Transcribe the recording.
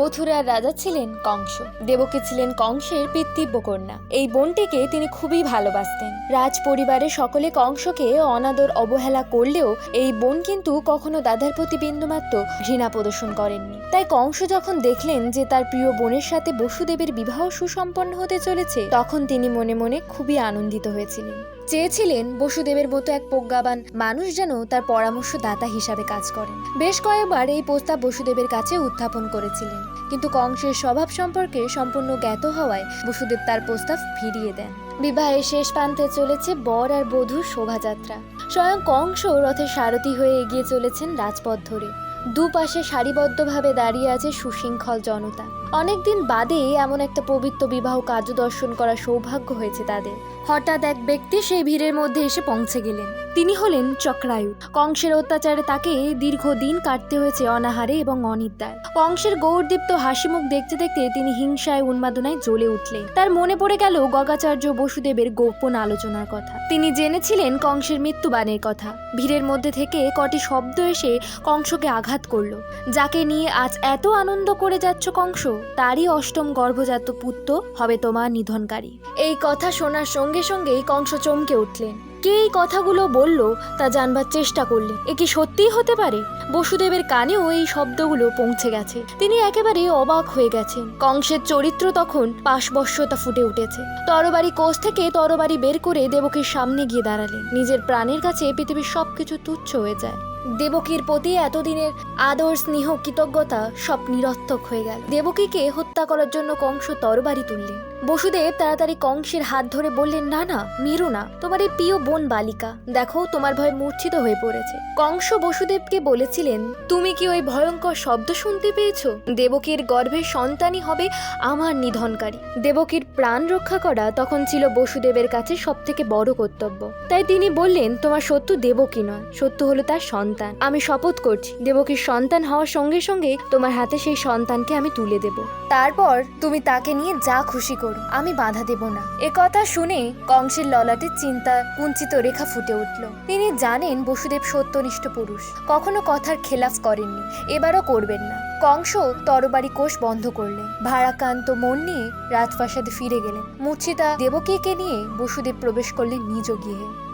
মথুরার রাজা ছিলেন কংস। দেবকী ছিলেন কংসের পিতৃব্য কন্যা এই বোনটিকে তিনি খুবই ভালোবাসতেন। রাজ পরিবারের সকলে কংসকে অনাদর অবহেলা করলেও এই বোন কিন্তু কখনো দাদার প্রতি বিন্দুমাত্র ঘৃণা প্রদর্শন করেননি। তাই কংস যখন দেখলেন যে তার প্রিয় বোনের সাথে বসুদেবের বিবাহ সুসম্পন্ন হতে চলেছে, তখন তিনি মনে মনে খুবই আনন্দিত হয়েছিলেন। চেয়েছিলেন বসুদেবের মতো এক প্রজ্ঞাবান মানুষ যেন তার পরামর্শদাতা হিসাবে কাজ করেন। বেশ কয়েকবার এই প্রস্তাব বসুদেবের কাছে উত্থাপন করেছিলেন। কিন্তু কংসের স্বভাব সম্পর্কে সম্পূর্ণ জ্ঞাত হওয়ায় বসুদেব তার প্রস্তাব ফিরিয়ে দেন। বিবাহের শেষ প্রান্তে চলেছে বর আর বধূর শোভাযাত্রা। স্বয়ং কংস রথের সারথি হয়ে এগিয়ে চলেছেন রাজপথ ধরে। দুপাশে সারিবদ্ধভাবে দাঁড়িয়ে আছে সুশৃঙ্খল জনতা। অনেকদিন বাদে এমন একটা পবিত্র বিবাহ কার্যদর্শন করার সৌভাগ্য হয়েছে তাদের। হঠাৎ এক ব্যক্তি সেই ভিড়ের মধ্যে এসে পৌঁছে গেলেন। তিনি হলেন চক্রায়ু কংসের অত্যাচারে তাকে দীর্ঘদিন কাটতে হয়েছে অনাহারে এবং অনিদ্রায়। কংসের গৌরদীপ্ত হাসিমুখ দেখতে দেখতে তিনি হিংসায় উন্মাদনায় জ্বলে উঠলেন। তার মনে পড়ে গেল গগাচার্য বসুদেবের গোপন আলোচনার কথা। তিনি জেনেছিলেন কংসের মৃত্যুবাণের কথা। ভিড়ের মধ্যে থেকে কটি শব্দ এসে কংসকে আঘাত করল। যাকে নিয়ে আজ এত আনন্দ করে যাচ্ছ কংস, তারই অষ্টম গর্ভজাত পুত্র হবে তোমার নিধনকারী। এই কথা শোনার সঙ্গে সঙ্গেই কংস চমকে উঠলেন। কে এই কথাগুলো বলল তা জানবার চেষ্টা করলেন এ কি সত্যিই হতে পারে? বসুদেবের কানেও এই শব্দগুলো পৌঁছে গেছে। তিনি একেবারে অবাক হয়ে গেছেন। কংসের চরিত্র তখন পাশবশ্যতা ফুটে উঠেছে। তরবারি কোষ থেকে তরবারি বের করে দেবকীর সামনে গিয়ে দাঁড়ালেন। নিজের প্রাণের কাছে পৃথিবীর সবকিছু তুচ্ছ হয়ে যায়। দেবকীর প্রতি এতদিনের আদর, স্নেহ, কৃতজ্ঞতা সব নিরর্থক হয়ে গেল। দেবকীকে হত্যা করার জন্য কংস তরবারি তুললেন। বসুদেব তাড়াতাড়ি কংসের হাত ধরে বললেন, না না, মেরো না। তোমার এই প্রিয় বোন বালিকা, দেখো, তোমার ভয় মূর্ছিত হয়ে পড়েছে। কংস বসুদেবকে বলেছিলেন, তুমি কি ওই ভয়ঙ্কর শব্দ শুনতে পেয়েছ? দেবকীর গর্ভের সন্তানই হবে আমার নিধনকারী। দেবকীর প্রাণ রক্ষা করা তখন ছিল বসুদেবের কাছে সব থেকে বড় কর্তব্য। তাই তিনি বললেন, তোমার শত্রু দেবকী নয়, শত্রু হলো তার সন্তান। আমি শপথ করছি, দেবকীর সন্তান হওয়ার সঙ্গে সঙ্গে তোমার হাতে সেই সন্তানকে আমি তুলে দেব। তারপর তুমি তাকে নিয়ে যা খুশি করো। আমি বাধা দেব না। এ কথা শুনে কংসের ললাটের চিন্তা কুঞ্চিত রেখা ফুটে উঠল। তিনি জানেন বসুদেব সত্যনিষ্ঠ পুরুষ। কখনো কথার খেলাফ করেননি। এবারও করবেন না। কংস তরবারি কোষ বন্ধ করলেন। ভারাকান্ত মন নিয়ে রাজপ্রাসাদে ফিরে গেলেন। মূর্ছিতা দেবকীকে নিয়ে বসুদেব প্রবেশ করলেন নিজ গৃহে।